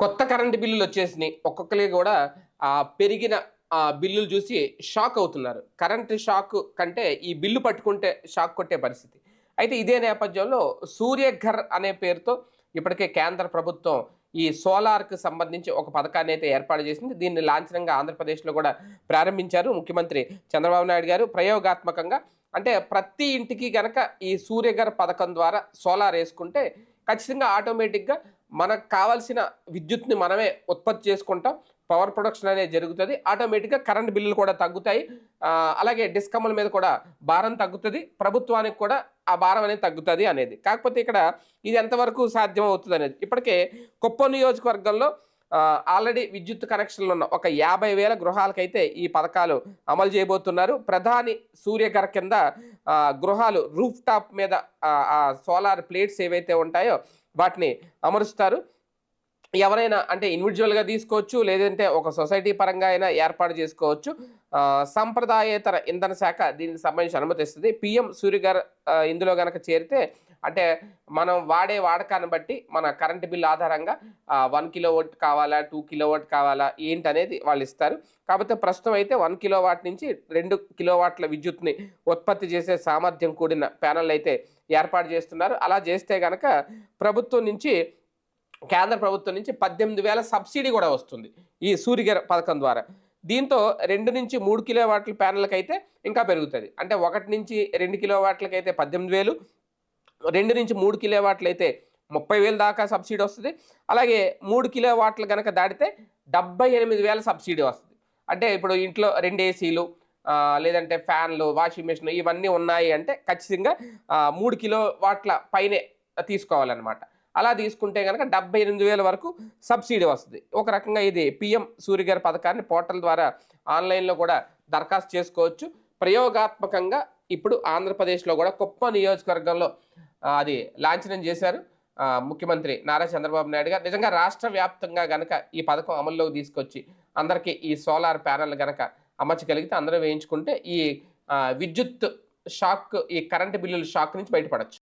కొత్త కరెంటు బిల్లులు వచ్చేసినాయి. ఒక్కొక్కరి కూడా ఆ పెరిగిన ఆ బిల్లులు చూసి షాక్ అవుతున్నారు. కరెంటు షాక్ కంటే ఈ బిల్లు పట్టుకుంటే షాక్ కొట్టే పరిస్థితి. అయితే ఇదే నేపథ్యంలో సూర్యఘర్ అనే పేరుతో ఇప్పటికే కేంద్ర ప్రభుత్వం ఈ సోలార్కి సంబంధించి ఒక పథకాన్ని అయితే ఏర్పాటు చేసింది. దీన్ని లాంఛనంగా ఆంధ్రప్రదేశ్లో కూడా ప్రారంభించారు ముఖ్యమంత్రి చంద్రబాబు నాయుడు గారు. ప్రయోగాత్మకంగా అంటే ప్రతి ఇంటికి గనక ఈ సూర్యఘర్ పథకం ద్వారా సోలార్ వేసుకుంటే ఖచ్చితంగా ఆటోమేటిక్గా మనకు కావాల్సిన విద్యుత్ని మనమే ఉత్పత్తి చేసుకుంటాం. పవర్ ప్రొడక్షన్ అనేది జరుగుతుంది. ఆటోమేటిక్గా కరెంట్ బిల్లులు కూడా తగ్గుతాయి. అలాగే డిస్కమ్ల మీద కూడా భారం తగ్గుతుంది. ప్రభుత్వానికి కూడా ఆ భారం అనేది తగ్గుతుంది అనేది. కాకపోతే ఇక్కడ ఇది ఎంతవరకు సాధ్యం అవుతుంది అనేది. ఇప్పటికే కుప్పం నియోజకవర్గంలో ఆల్రెడీ విద్యుత్ కనెక్షన్లు ఉన్న ఒక యాభై వేల గృహాలకైతే ఈ పథకాలు అమలు చేయబోతున్నారు. ప్రధాని సూర్యఘర్ కింద గృహాలు రూఫ్ టాప్ మీద సోలార్ ప్లేట్స్ ఏవైతే ఉంటాయో వాటిని అమరుస్తారు. ఎవరైనా అంటే ఇండివిజువల్గా తీసుకోవచ్చు లేదంటే ఒక సొసైటీ పరంగా అయినా ఏర్పాటు చేసుకోవచ్చు. సంప్రదాయేతర ఇంధన శాఖ దీనికి సంబంధించి అనుమతిస్తుంది. పిఎం సూర్యగారు ఇందులో కనుక చేరితే అంటే మనం వాడే వాడకాన్ని బట్టి మన కరెంటు బిల్ ఆధారంగా వన్ కిలో వాట్ కావాలా టూ కిలో వాట్ కావాలా ఏంటి అనేది వాళ్ళు ఇస్తారు. కాకపోతే ప్రస్తుతం అయితే వన్ కిలో వాట్ నుంచి రెండు కిలో వాట్ల విద్యుత్ని ఉత్పత్తి చేసే సామర్థ్యం కూడిన ప్యానల్ అయితే ఏర్పాటు చేస్తున్నారు. అలా చేస్తే కనుక ప్రభుత్వం నుంచి కేంద్ర ప్రభుత్వం నుంచి పద్దెనిమిది వేల సబ్సిడీ కూడా వస్తుంది ఈ సూర్యగర పథకం ద్వారా. దీంతో రెండు నుంచి మూడు కిలో వాట్ల ప్యానల్కి అయితే ఇంకా పెరుగుతుంది. అంటే ఒకటి నుంచి రెండు కిలో వాట్లకి అయితే పద్దెనిమిది వేలు రెండు నుంచి మూడు కిలో వాట్లయితే ముప్పై వేలు దాకా సబ్సిడీ వస్తుంది. అలాగే మూడు కిలో వాట్లు కనుక దాటితే డెబ్బై ఎనిమిది వేల సబ్సిడీ వస్తుంది. అంటే ఇప్పుడు ఇంట్లో రెండు ఏసీలు లేదంటే ఫ్యాన్లు వాషింగ్ మిషన్ ఇవన్నీ ఉన్నాయి అంటే ఖచ్చితంగా మూడు కిలో వాట్ల పైనే తీసుకోవాలన్నమాట. అలా తీసుకుంటే కనుక డెబ్బై ఎనిమిది వేల వరకు సబ్సిడీ వస్తుంది. ఒక రకంగా ఇది పిఎం సూర్యగారి పథకాన్ని పోర్టల్ ద్వారా ఆన్లైన్లో కూడా దరఖాస్తు చేసుకోవచ్చు. ప్రయోగాత్మకంగా ఇప్పుడు ఆంధ్రప్రదేశ్లో కూడా కుప్ప నియోజకవర్గంలో అది లాంఛనం చేశారు ముఖ్యమంత్రి నారా చంద్రబాబు నాయుడు గారు. నిజంగా రాష్ట్ర వ్యాప్తంగా గనక ఈ పథకం అమల్లోకి తీసుకొచ్చి అందరికీ ఈ సోలార్ ప్యానల్ గనక అమర్చగలిగితే అందరూ వేయించుకుంటే ఈ విద్యుత్ షాక్ ఈ కరెంటు బిల్లుల షాక్ నుంచి బయటపడచ్చు.